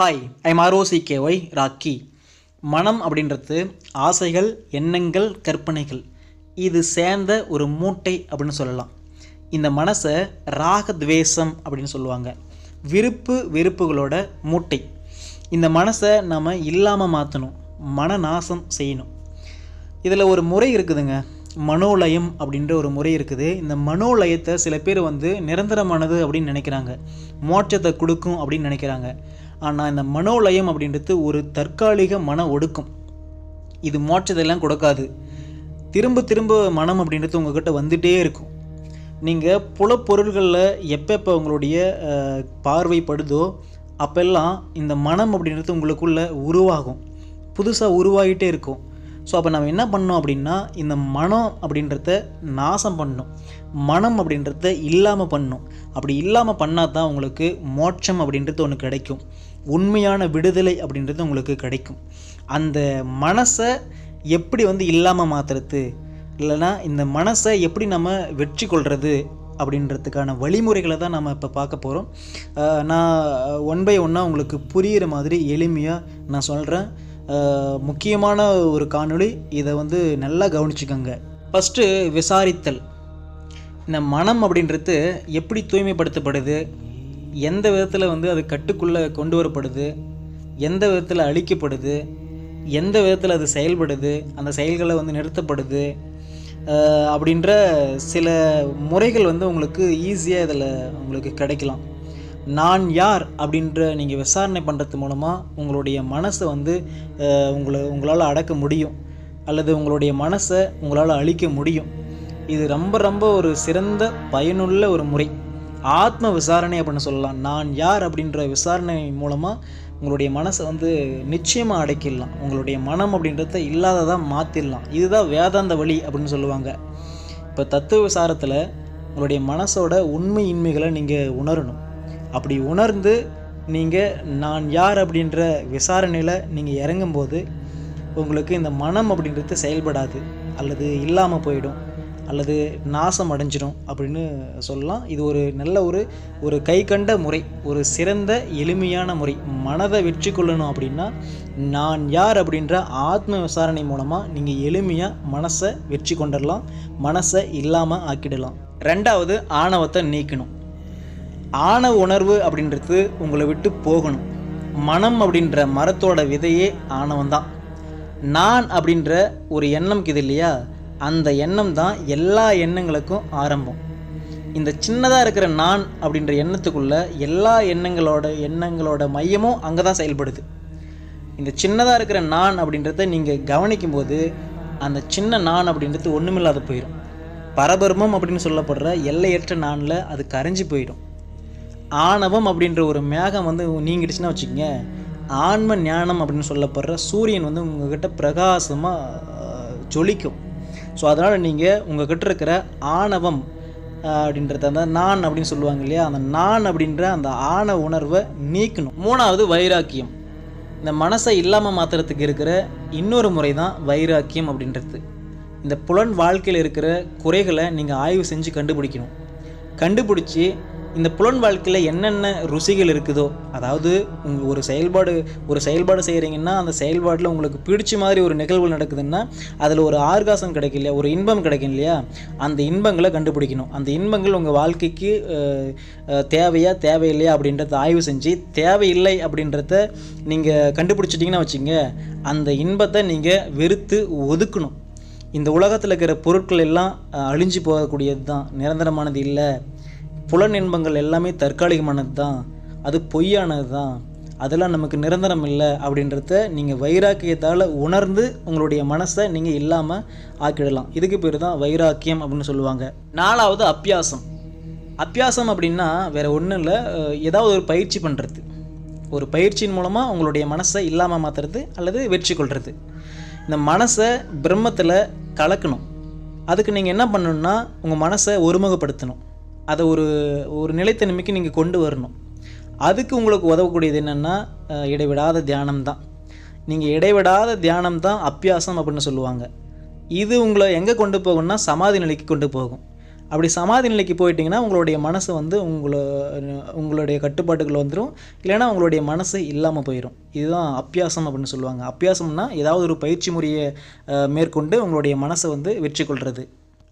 Hi I'm R O C K Y Rocky. மனம் அப்படின்றது ஆசைகள் எண்ணங்கள் கற்பனைகள். இது சேர்ந்த ஒரு மூட்டை அப்படின்னு சொல்லலாம். இந்த மனசை ராகத்வேஷம் அப்படின்னு சொல்லுவாங்க. விருப்பு வெறுப்புகளோட மூட்டை. இந்த மனசை நம்ம இல்லாமல் மாற்றணும் மனநாசம் செய்யணும். இதில் ஒரு முறை இருக்குதுங்க. மனோலயம் அப்படின்ற ஒரு முறை இருக்குது. இந்த மனோலயத்தை சில பேர் வந்து நிரந்தரமானது அப்படின்னு நினைக்கிறாங்க. மோட்சத்தை கொடுக்கும் அப்படின்னு நினைக்கிறாங்க. ஆனால் இந்த மனோலயம் அப்படின்றது ஒரு தற்காலிக மன ஒடுக்கம். இது மோட்சத்தெல்லாம் கொடுக்காது. திரும்ப திரும்ப மனம் அப்படின்றது உங்ககிட்ட வந்துட்டே இருக்கும். நீங்கள் புலப்பொருள்களில் எப்பப்போ உங்களுடைய பார்வைப்படுதோ அப்பெல்லாம் இந்த மனம் அப்படின்றது உங்களுக்குள்ள உருவாகும். புதுசாக உருவாகிட்டே இருக்கும். ஸோ அப்போ நம்ம என்ன பண்ணோம் அப்படின்னா இந்த மனம் அப்படின்றத நாசம் பண்ணணும் மனம் அப்படின்றத இல்லாமல் பண்ணணும் அப்படி இல்லாமல் பண்ணால் தான் உங்களுக்கு மோட்சம் அப்படின்றது ஒன்று கிடைக்கும். உண்மையான விடுதலை அப்படின்றது உங்களுக்கு கிடைக்கும். அந்த மனசை எப்படி வந்து இல்லாமல் மாற்றுறது இல்லைன்னா இந்த மனசை எப்படி நம்ம வெற்றி கொள்வது அப்படின்றதுக்கான வழிமுறைகளை தான் நம்ம இப்போ பார்க்க போகிறோம் நான் ஒன் பை ஒன்னாக உங்களுக்கு புரிகிற மாதிரி எளிமையாக நான் சொல்கிறேன் முக்கியமான ஒரு காணொளி. இதை வந்து நல்லா கவனிச்சுக்கோங்க. ஃபஸ்ட்டு விசாரித்தல். இந்த மனம் அப்படின்றது எப்படி தூய்மைப்படுத்தப்படுது? எந்த விதத்தில் வந்து அது கட்டுக்குள்ளே கொண்டு வரப்படுது? எந்த விதத்தில் அழிக்கப்படுது? எந்த விதத்தில் அது செயல்படுது? அந்த செயல்களை வந்து நிறுத்தப்படுது? அப்படின்ற சில முறைகள் வந்து உங்களுக்கு ஈஸியாக இதில் உங்களுக்கு கிடைக்கலாம். நான் யார்? அப்படின்ற நீங்கள் விசாரணை பண்ணுறது மூலமாக உங்களுடைய மனசை வந்து உங்களை உங்களால் அடக்க முடியும். அல்லது உங்களுடைய மனசை உங்களால் அழிக்க முடியும். இது ரொம்ப ரொம்ப ஒரு சிறந்த பயனுள்ள ஒரு முறை. ஆத்ம விசாரணை அப்படின்னு சொல்லலாம். நான் யார் அப்படின்ற விசாரணை மூலமாக உங்களுடைய மனசை வந்து நிச்சயமாக அடைக்கிடலாம். உங்களுடைய மனம் அப்படின்றத இல்லாததாக மாற்றிடலாம் இதுதான் வேதாந்த வழி அப்படின்னு சொல்லுவாங்க. இப்போ தத்துவ விசாரத்தில் உங்களுடைய மனசோட உண்மை இன்மைகளை நீங்கள் உணரணும். அப்படி உணர்ந்து நீங்கள் நான் யார் அப்படின்ற விசாரணையில் நீங்கள் இறங்கும்போது உங்களுக்கு இந்த மனம் அப்படின்றது செயல்படாது. அல்லது இல்லாமல் போயிடும். அல்லது நாசம் அடைஞ்சிடும் அப்படின்னு சொல்லலாம். இது ஒரு நல்ல ஒரு ஒரு கை கண்ட முறை ஒரு சிறந்த எளிமையான முறை. மனதை வெற்றி கொள்ளணும் அப்படின்னா நான் யார் அப்படின்ற ஆத்ம விசாரணை மூலமாக நீங்கள் எளிமையாக மனசை வெற்றி கொண்டுடலாம் மனசை இல்லாமல் ஆக்கிடலாம். ரெண்டாவது ஆணவத்தை நீக்கணும். ஆணவ உணர்வு அப்படின்றது உங்களை விட்டு போகணும். மனம் அப்படின்ற மரத்தோட விதையே ஆணவம் தான் நான் அப்படின்ற ஒரு எண்ணம் இது இல்லையா? அந்த எண்ணம் தான் எல்லா எண்ணங்களுக்கும் ஆரம்பம். இந்த சின்னதாக இருக்கிற நான் அப்படின்ற எண்ணத்துக்குள்ள எல்லா எண்ணங்களோட எண்ணங்களோட மையமும் அங்கே தான் செயல்படுது. இந்த சின்னதாக இருக்கிற நான் அப்படின்றத நீங்கள் கவனிக்கும் போது அந்த சின்ன நான் அப்படின்றது ஒன்றுமில்லாத போயிடும் பரபரமம் அப்படின்னு சொல்லப்படுற எல்லையற்ற நானில் அது கரைஞ்சி போயிடும். ஆணவம் அப்படின்ற ஒரு மேகம் வந்து நீங்கிடுச்சுன்னா வச்சுக்கோங்க ஆன்ம ஞானம் அப்படின்னு சொல்லப்படுற சூரியன் வந்து உங்ககிட்ட பிரகாசமாக ஜொலிக்கும். ஸோ அதனால் நீங்கள் உங்ககிட்ட இருக்கிற ஆணவம் அப்படின்றத அந்த நான் அப்படின்னு சொல்லுவாங்க இல்லையா? அந்த நான் அப்படின்ற அந்த ஆணவ உணர்வை நீக்கணும். மூணாவது வைராக்கியம். இந்த மனசை இல்லாமல் மாத்திரத்துக்கு இருக்கிற இன்னொரு முறை தான் வைராக்கியம் அப்படின்றது. இந்த புலன் வாழ்க்கையில் இருக்கிற குறைகளை நீங்கள் ஆய்வு செஞ்சு கண்டுபிடிக்கணும். கண்டுபிடிச்சி இந்த புலன் வாழ்க்கையில் என்னென்ன ருசிகள் இருக்குதோ அதாவது ஒரு செயல்பாடு ஒரு செயல்பாடு செய்கிறீங்கன்னா அந்த செயல்பாட்டில் உங்களுக்கு பிடிச்ச மாதிரி ஒரு நிகழ்வு நடக்குதுன்னா அதில் ஒரு ஆர்காசம் கிடைக்கும் இல்லையா ஒரு இன்பம் கிடைக்கும் இல்லையா அந்த இன்பங்களை கண்டுபிடிக்கணும். அந்த இன்பங்கள் உங்கள் வாழ்க்கைக்கு தேவையா தேவையில்லையா அப்படின்றத ஆய்வு செஞ்சு தேவையில்லை அப்படின்றத நீங்கள் கண்டுபிடிச்சிட்டிங்கன்னா வச்சுங்க அந்த இன்பத்தை நீங்கள் வெறுத்து ஒதுக்கணும். இந்த உலகத்தில் இருக்கிற பொருட்கள் எல்லாம் அழிஞ்சு போகக்கூடியது தான் நிரந்தரமானது இல்லை. புலன் இன்பங்கள் எல்லாமே தற்காலிகமானது தான் அது பொய்யானது தான் அதெல்லாம் நமக்கு நிரந்தரம் இல்லை அப்படின்றத நீங்கள் வைராக்கியத்தால் உணர்ந்து உங்களுடைய மனசை நீங்கள் இல்லாமல் ஆக்கிடலாம். இதுக்கு பேர் தான் வைராக்கியம் அப்படின்னு சொல்லுவாங்க. நாலாவது அப்பியாசம் அப்பியாசம் அப்படின்னா வேறு ஒன்றும் இல்லை. ஏதாவது ஒரு பயிற்சி பண்ணுறது ஒரு பயிற்சியின் மூலமாக உங்களுடைய மனசை இல்லாமல் மாற்றுறது அல்லது வெற்றி கொள்வது இந்த மனசை பிரம்மத்தில் கலக்கணும். அதுக்கு நீங்கள் என்ன பண்ணணுன்னா உங்கள் மனசை ஒருமுகப்படுத்தணும். அதை ஒரு ஒரு நிலைத்தன்மைக்கு நீங்கள் கொண்டு வரணும். அதுக்கு உங்களுக்கு உதவக்கூடியது என்னென்னா இடைவிடாத தியானம் தான். நீங்கள் இடைவிடாத தியானம் தான் அப்பியாசம் அப்படின்னு சொல்லுவாங்க. இது உங்களை எங்கே கொண்டு போகும்னா சமாதி நிலைக்கு கொண்டு போகும். அப்படி சமாதி நிலைக்கு போயிட்டிங்கன்னா உங்களுடைய மனசு வந்து உங்களை உங்களுடைய கட்டுப்பாட்டுக்குள்ள வந்துடும் இல்லைன்னா உங்களுடைய மனசு இல்லாமல் போயிடும் இதுதான் அப்பியாசம் அப்படின்னு சொல்லுவாங்க. அப்பியாசம்னா ஏதாவது ஒரு பயிற்சி முறையை மேற்கொண்டு உங்களுடைய மனசை வந்து வெற்றி கொள்வது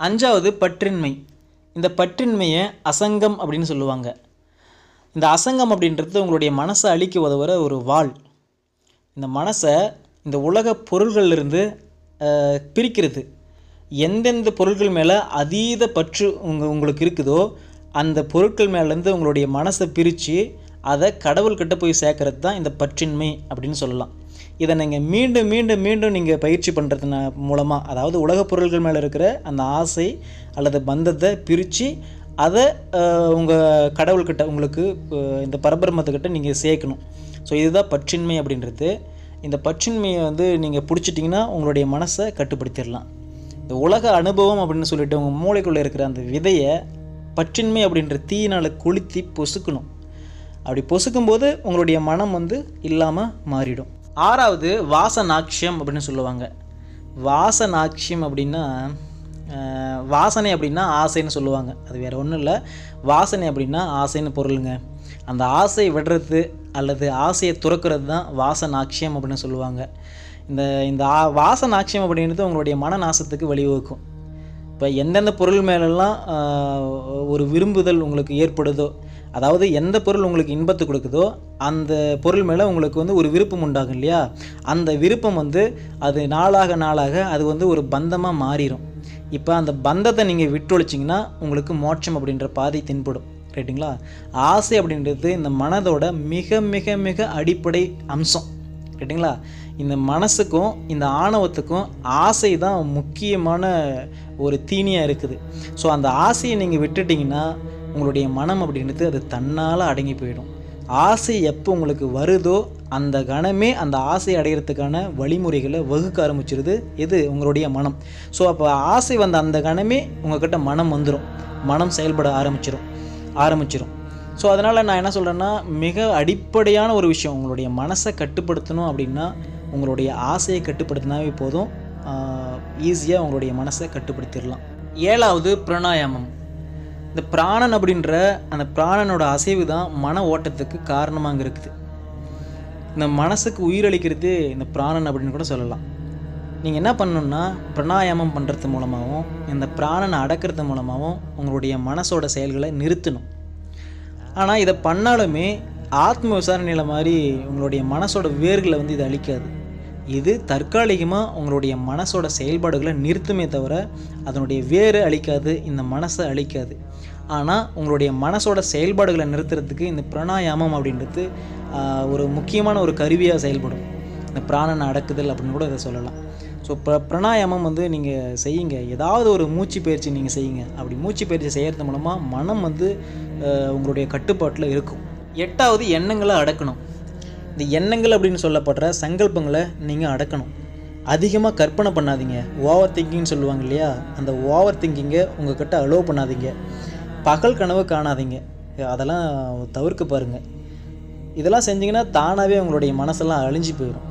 அஞ்சாவது பற்றின்மை. இந்த பற்றின்மையை அசங்கம் அப்படின்னு சொல்லுவாங்க. இந்த அசங்கம் அப்படின்றது உங்களுடைய மனசை அழிக்க உதவுற ஒரு வாள். இந்த மனசை இந்த உலக பொருள்கள்லேருந்து பிரிக்கிறது. எந்தெந்த பொருட்கள் மேலே அதீத பற்று உங்கள் உங்களுக்கு இருக்குதோ அந்த பொருட்கள் மேலேருந்து உங்களுடைய மனசை பிரித்து அதை கடவுள்கிட்ட போய் சேர்க்கறது தான் இந்த பற்றின்மை அப்படின்னு சொல்லலாம். இதை நீங்கள் மீண்டும் மீண்டும் மீண்டும் நீங்கள் பயிற்சி பண்ணுறதுன மூலமாக அதாவது உலகப் பொருள்கள் மேலே இருக்கிற அந்த ஆசை அல்லது பந்தத்தை பிரித்து அதை உங்கள் கடவுள்கிட்ட உங்களுக்கு இந்த பரபிரமத்துக்கிட்ட நீங்கள் சேர்க்கணும். ஸோ இதுதான் பற்றின்மை அப்படின்றது. இந்த பற்றின்மையை வந்து நீங்கள் பிடிச்சிட்டிங்கன்னா உங்களுடைய மனசை கட்டுப்படுத்திடலாம். இந்த உலக அனுபவம் அப்படின்னு சொல்லிட்டு உங்கள் மூளைக்குள்ளே இருக்கிற அந்த விதையை பற்றின்மை அப்படின்ற தீயினால் கொளுத்தி பொசுக்கணும். அப்படி பொசுக்கும்போது உங்களுடைய மனம் வந்து இல்லாமல் மாறிடும். ஆறாவது வாசனாட்சியம் அப்படின்னு சொல்லுவாங்க. வாசனாட்சியம் அப்படின்னா வாசனை அப்படின்னா ஆசைன்னு சொல்லுவாங்க. அது வேறு ஒன்றும் இல்லை. வாசனை அப்படின்னா ஆசைன்னு பொருளுங்க. அந்த ஆசை விடுறது அல்லது ஆசையை துறக்கிறது தான் வாசனாட்சியம் அப்படின்னு சொல்லுவாங்க. இந்த இந்த ஆ வாசனாட்சியம் அப்படின்றது உங்களுடைய மனநாசத்துக்கு வழிவகுக்கும். இப்போ எந்தெந்த பொருள் மேலெல்லாம் ஒரு விரும்புதல் உங்களுக்கு ஏற்படுதோ அதாவது எந்த பொருள் உங்களுக்கு இன்பத்தை கொடுக்குதோ அந்த பொருள் மேலே உங்களுக்கு வந்து ஒரு விருப்பம் உண்டாகும் இல்லையா? அந்த விருப்பம் வந்து அது நாளாக நாளாக அது வந்து ஒரு பந்தமாக மாறிடும் இப்போ அந்த பந்தத்தை நீங்கள் விட்டொழிச்சிங்கன்னா உங்களுக்கு மோட்சம் அப்படின்ற பாதை தென்படும். ரைட்டுங்களா ஆசை அப்படின்றது இந்த மனதோட மிக மிக மிக அடிப்படை அம்சம். கேட்டிங்களா? இந்த மனசுக்கும் இந்த ஆணவத்துக்கும் ஆசை தான் முக்கியமான ஒரு தீனியாக இருக்குது. ஸோ அந்த ஆசையை நீங்கள் விட்டுட்டிங்கன்னா உங்களுடைய மனம் அப்படின்றது அது தன்னால் அடங்கி போயிடும். ஆசை எப்போ உங்களுக்கு வருதோ அந்த கணமே அந்த ஆசை அடைகிறதுக்கான வழிமுறைகளை வகுக்க ஆரம்பிச்சிருது. எது உங்களுடைய மனம். ஸோ அப்போ ஆசை வந்த அந்த கணமே உங்கள்கிட்ட மனம் வந்துடும் மனம் செயல்பட ஆரம்பிச்சிடும் ஆரம்பிச்சிடும் ஸோ அதனால் நான் என்ன சொல்கிறேன்னா மிக அடிப்படையான ஒரு விஷயம் உங்களுடைய மனசை கட்டுப்படுத்தணும் அப்படின்னா உங்களுடைய ஆசையை கட்டுப்படுத்தினாவே போதும். ஈஸியாக உங்களுடைய மனசை கட்டுப்படுத்திடலாம். ஏழாவது பிராணாயாமம். இந்த பிராணன் அப்படின்ற அந்த பிராணனோட அசைவு தான் மன ஓட்டத்துக்கு காரணமாக இருக்குது. இந்த மனசுக்கு உயிரளிக்கிறது இந்த பிராணன் அப்படின்னு கூட சொல்லலாம். நீங்கள் என்ன பண்ணணும்னா பிராணாயாமம் பண்ணுறது மூலமாகவும் இந்த பிராணனை அடக்கிறது மூலமாகவும் உங்களுடைய மனசோட செயல்களை நிறுத்தணும். ஆனால் இதை பண்ணாலுமே ஆத்ம விசாரணையில் மாதிரி உங்களுடைய மனசோட வேர்களை வந்து இது அழிக்காது. இது தற்காலிகமாக உங்களுடைய மனசோட செயல்பாடுகளை நிறுத்துமே தவிர அதனுடைய வேறு அழிக்காது இந்த மனசை அழிக்காது. ஆனால் உங்களுடைய மனசோட செயல்பாடுகளை நிறுத்துறதுக்கு இந்த பிராணாயாமம் அப்படின்றது ஒரு முக்கியமான ஒரு கருவியாக செயல்படும். இந்த பிராணனை அடக்குதல் அப்படின்னு கூட இதை சொல்லலாம். ஸோ இப்போ பிராணாயாமம் வந்து நீங்கள் செய்யுங்க. ஏதாவது ஒரு மூச்சு பயிற்சி நீங்கள் செய்யுங்க. அப்படி மூச்சு பயிற்சி செய்கிறது மூலமாக மனம் வந்து உங்களுடைய கட்டுப்பாட்டில் இருக்கும். எட்டாவது எண்ணங்களை அடக்கணும். இந்த எண்ணங்கள் அப்படின்னு சொல்லப்படுற சங்கல்பங்களை நீங்கள் அடக்கணும். அதிகமாக கற்பனை பண்ணாதீங்க. ஓவர் திங்கிங்னு சொல்லுவாங்க இல்லையா? அந்த ஓவர் திங்கிங்கை உங்கள்கிட்ட அலோவ் பண்ணாதீங்க. பகல் கனவு காணாதீங்க. அதெல்லாம் தவிர்க்க பாருங்கள் இதெல்லாம் செஞ்சீங்கன்னா தானாகவே உங்களுடைய மனசெல்லாம் அழிஞ்சு போயிடும்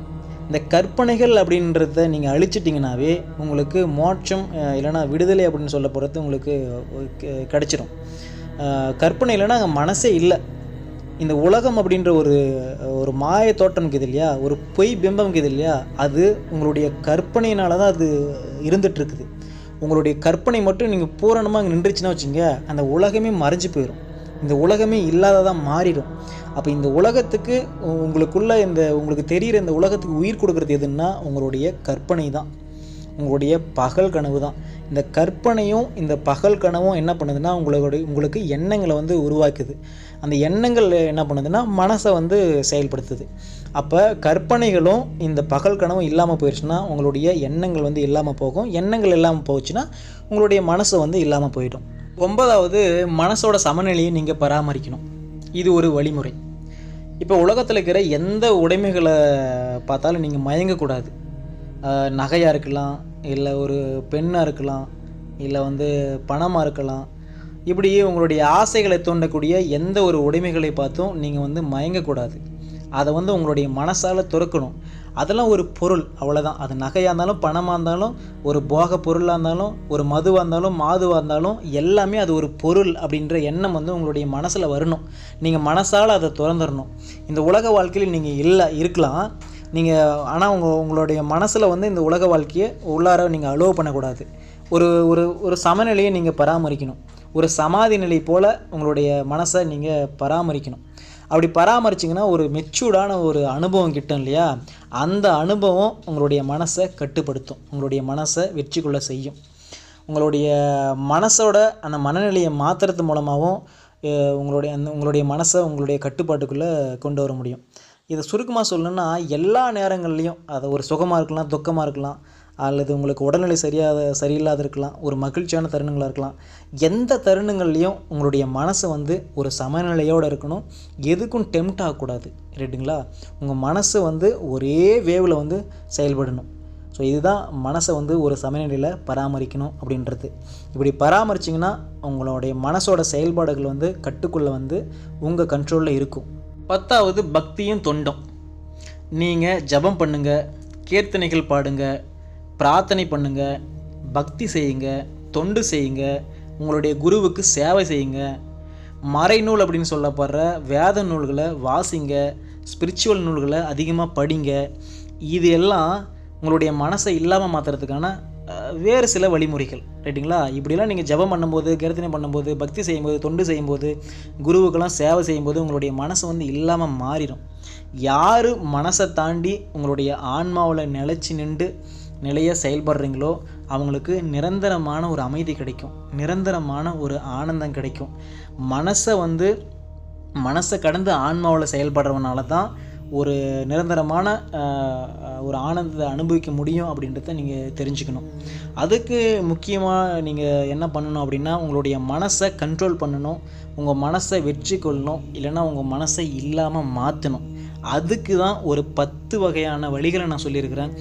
இந்த கற்பனைகள் அப்படின்றத நீங்கள் அழிச்சிட்டிங்கனாவே உங்களுக்கு மோட்சம் இல்லைனா இல்லைன்னா விடுதலை அப்படின்னு சொல்ல போகிறது உங்களுக்கு கிடச்சிரும். கற்பனை இல்லைன்னா அங்கே மனசே இல்லை. இந்த உலகம் அப்படின்ற ஒரு ஒரு மாய தோட்டம் இருக்குது இல்லையா? ஒரு பொய் பிம்பம் இருக்குது இல்லையா? அது உங்களுடைய கற்பனையினால தான் அது இருந்துகிட்ருக்குது உங்களுடைய கற்பனை மட்டும் நீங்கள் பூரணமாக அங்கே நின்றுச்சுன்னா வச்சுங்க அந்த உலகமே மறைஞ்சு போயிடும் இந்த உலகமே இல்லாததாக மாறிடும். அப்போ இந்த உலகத்துக்கு உ- உங்களுக்குள்ள இந்த உங்களுக்கு தெரிகிற இந்த உலகத்துக்கு உயிர் கொடுக்குறது எதுன்னா உங்களுடைய கற்பனை தான். உங்களுடைய பகல் கனவு தான். இந்த கற்பனையும் இந்த பகல் கனவும் என்ன பண்ணுதுன்னா உங்களுடைய உங்களுக்கு எண்ணங்களை வந்து உருவாக்குது. அந்த எண்ணங்கள் என்ன பண்ணுதுன்னா மனசை வந்து செயல்படுத்துது. அப்போ கற்பனைகளும் இந்த பகல் கனவும் இல்லாமல் போயிடுச்சுன்னா உங்களுடைய எண்ணங்கள் வந்து இல்லாமல் போகும். எண்ணங்கள் இல்லாமல் போச்சுன்னா உங்களுடைய மனசு வந்து இல்லாமல் போயிடும். ஒன்பதாவது மனசோட சமநிலையை நீங்கள் பராமரிக்கணும். இது ஒரு வழிமுறை. இப்போ உலகத்தில் இருக்கிற எந்த உடைமைகளை பார்த்தாலும் நீங்கள் மயங்கக்கூடாது. நகையாக இருக்கலாம் இல்லை ஒரு பெண்ணாக இருக்கலாம் இல்லை வந்து பணமாக இருக்கலாம். இப்படி உங்களுடைய ஆசைகளை தூண்டக்கூடிய எந்த ஒரு உடைமைகளை பார்த்தும் நீங்கள் வந்து மயங்கக்கூடாது. அதை வந்து உங்களுடைய மனசால் துறக்கணும். அதெல்லாம் ஒரு பொருள் அவ்வளோதான் அது நகையாக இருந்தாலும் பணமாக இருந்தாலும் ஒரு போக பொருளாக இருந்தாலும் ஒரு மதுவாக இருந்தாலும் மாதுவாக இருந்தாலும் எல்லாமே அது ஒரு பொருள் அப்படின்ற எண்ணம் வந்து உங்களுடைய மனசில் வரணும். நீங்கள் மனசால் அதை திறந்துடணும் இந்த உலக வாழ்க்கையில் நீங்கள் இல்லை இருக்கலாம். நீங்கள் ஆனால் உங்கள் உங்களுடைய மனசில் வந்து இந்த உலக வாழ்க்கையை உள்ளார நீங்கள் அலோவ் பண்ணக்கூடாது. ஒரு ஒரு ஒரு சமநிலையை நீங்கள் பராமரிக்கணும். ஒரு சமாதி நிலை போல் உங்களுடைய மனசை நீங்கள் பராமரிக்கணும். அப்படி பராமரிச்சிங்கன்னா ஒரு மெச்சூர்டான ஒரு அனுபவம் கிட்டும் இல்லையா? அந்த அனுபவம் உங்களுடைய மனசை கட்டுப்படுத்தும். உங்களுடைய மனசை வெற்றி கொள்ள செய்யும். உங்களுடைய மனசோட அந்த மனநிலையை மாற்றுறது மூலமாகவும் உங்களுடைய அந்த உங்களுடைய மனசை உங்களுடைய கட்டுப்பாட்டுக்குள்ளே கொண்டு வர முடியும். இதை சுருக்கமாக சொல்லணுன்னா எல்லா நேரங்கள்லேயும் அது ஒரு சுகமாக இருக்கலாம் துக்கமாக இருக்கலாம் அல்லது உங்களுக்கு உடல்நிலை சரியாக சரியில்லாத இருக்கலாம் ஒரு மகிழ்ச்சியான தருணங்களாக இருக்கலாம் எந்த தருணங்கள்லையும் உங்களுடைய மனசு வந்து ஒரு சமநிலையோடு இருக்கணும். எதுக்கும் டெம்ட் ஆகக்கூடாது ரைட்டுங்களா உங்கள் மனசு வந்து ஒரே வேவில் வந்து செயல்படணும். ஸோ இதுதான் மனசை வந்து ஒரு சமநிலையில் பராமரிக்கணும் அப்படின்றது. இப்படி பராமரிச்சிங்கன்னா உங்களுடைய மனசோட செயல்பாடுகள் வந்து கட்டுக்குள்ளே வந்து உங்கள் கண்ட்ரோலில் இருக்கும். பத்தாவது பக்தியும் தொண்டும். நீங்கள் ஜெபம் பண்ணுங்கள் கீர்த்தனைகள் பாடுங்கள் பிரார்த்தனை பண்ணுங்க பக்தி செய்யுங்க தொண்டு செய்யுங்க உங்களுடைய குருவுக்கு சேவை செய்யுங்க. மறைநூல் அப்படின்னு சொல்லப்படுற வேத நூல்களை வாசிங்க ஸ்பிரிச்சுவல் நூல்களை அதிகமாக படிங்க. இது எல்லாம் உங்களுடைய மனசை இல்லாமல் மாற்றுறதுக்கான வேறு சில வழிமுறைகள். ரைட்டுங்களா? இப்படிலாம் நீங்கள் ஜெபம் பண்ணும்போது கீர்த்தனை பண்ணும்போது பக்தி செய்யும்போது தொண்டு செய்யும்போது குருவுக்கெல்லாம் சேவை செய்யும்போது உங்களுடைய மனசு வந்து இல்லாமல் மாறிடும். யார் மனசை தாண்டி உங்களுடைய ஆன்மாவில் நிலச்சி நின்று நிலையாக செயல்படுறீங்களோ அவங்களுக்கு நிரந்தரமான ஒரு அமைதி கிடைக்கும். நிரந்தரமான ஒரு ஆனந்தம் கிடைக்கும். மனசை வந்து மனசை கடந்து ஆன்மாவில் செயல்படுறவனால தான் ஒரு நிரந்தரமான ஒரு ஆனந்தத்தை அனுபவிக்க முடியும் அப்படின்றத நீங்கள் தெரிஞ்சுக்கணும். அதுக்கு முக்கியமாக நீங்கள் என்ன பண்ணணும் அப்படின்னா உங்களுடைய மனசை கண்ட்ரோல் பண்ணணும். உங்கள் மனசை வெற்றி கொள்ளணும் இல்லைன்னா உங்கள் மனசை இல்லாமல் மாற்றணும் அதுக்கு தான் ஒரு பத்து வகையான வழிகளை நான் சொல்லியிருக்கிறேன்.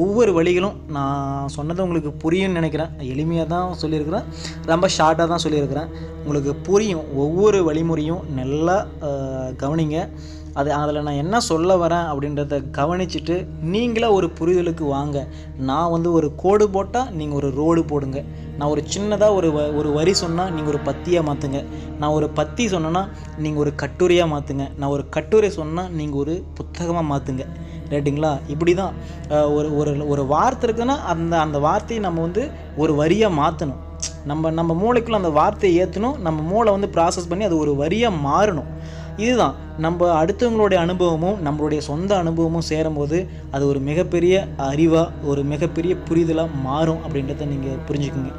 ஒவ்வொரு வழிகளும் நான் சொன்னது உங்களுக்கு புரியும்னு நினைக்கிறேன். எளிமையாக தான் சொல்லியிருக்கிறேன். ரொம்ப ஷார்ட்டாக தான் சொல்லியிருக்கிறேன். உங்களுக்கு புரியும் ஒவ்வொரு வழிமுறையும் நல்லா கவனிங்க. அது அதில் நான் என்ன சொல்ல வரேன் அப்படின்றத கவனிச்சுட்டு நீங்களே ஒரு புரிதலுக்கு வாங்க. நான் வந்து ஒரு கோடு போட்டால் நீங்கள் ஒரு ரோடு போடுங்க. நான் ஒரு சின்னதாக ஒரு வ ஒரு வரி சொன்னால் நீங்கள் ஒரு பத்தியாக மாற்றுங்க நான் ஒரு பத்தி சொன்னேன்னா நீங்கள் ஒரு கட்டுரையாக மாற்றுங்க நான் ஒரு கட்டுரை சொன்னால் நீங்கள் ஒரு புத்தகமாக மாற்றுங்க ரைட்டுங்களா இப்படி தான் ஒரு ஒரு ஒரு வார்த்தை இருக்குன்னா அந்த அந்த வார்த்தையை நம்ம வந்து ஒரு வரியாக மாற்றணும் நம்ம நம்ம மூளைக்குள்ளே அந்த வார்த்தையை ஏற்றணும் நம்ம மூளை வந்து ப்ராசஸ் பண்ணி அது ஒரு வரியாக மாறணும். இதுதான். நம்ம அடுத்தவங்களுடைய அனுபவமும் நம்மளுடைய சொந்த அனுபவமும் சேரும்போது அது ஒரு மிகப்பெரிய அறிவாக ஒரு மிகப்பெரிய புரிதலாக மாறும் அப்படின்றத நீங்கள் புரிஞ்சுக்குங்க.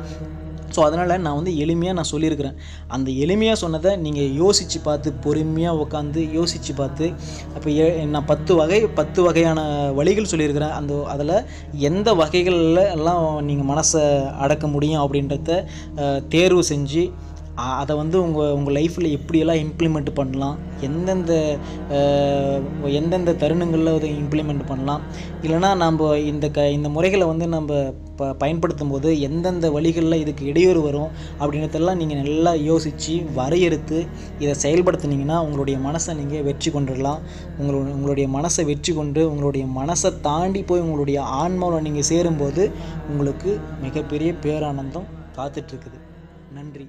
ஸோ அதனால் நான் வந்து எளிமையாக நான் சொல்லியிருக்கிறேன். அந்த எளிமையாக சொன்னதை நீங்கள் யோசித்து பார்த்து பொறுமையாக உட்காந்து யோசித்து பார்த்து அப்போ ஏ நான் பத்து வகை பத்து வகையான வழிகள் சொல்லியிருக்கிறேன். அந்த அதில் எந்த வகைகளில் எல்லாம் நீங்கள் மனசை அடக்க முடியும் அப்படின்றத தேர்வு செஞ்சு அதை வந்து உங்கள் உங்கள் லைஃப்பில் எப்படியெல்லாம் இம்ப்ளிமெண்ட் பண்ணலாம்? எந்தெந்த எந்தெந்த தருணங்களில் அதை இம்ப்ளிமெண்ட் பண்ணலாம்? இல்லைனா நம்ம இந்த க இந்த முறைகளை வந்து நம்ம ப பயன்படுத்தும் போது எந்தெந்த வழிகளில் இதுக்கு இடையூறு வரும் அப்படின்றதெல்லாம் நீங்கள் நல்லா யோசித்து வரையறுத்து இதை செயல்படுத்துனீங்கன்னா உங்களுடைய மனசை நீங்கள் வெற்றி கொண்டுடலாம். உங்களுடைய உங்களுடைய மனசை வெற்றி கொண்டு உங்களுடைய மனசை தாண்டி போய் உங்களுடைய ஆன்மாவில் நீங்கள் சேரும்போது உங்களுக்கு மிகப்பெரிய பேரானந்தம் காத்துட்ருக்குது நன்றி.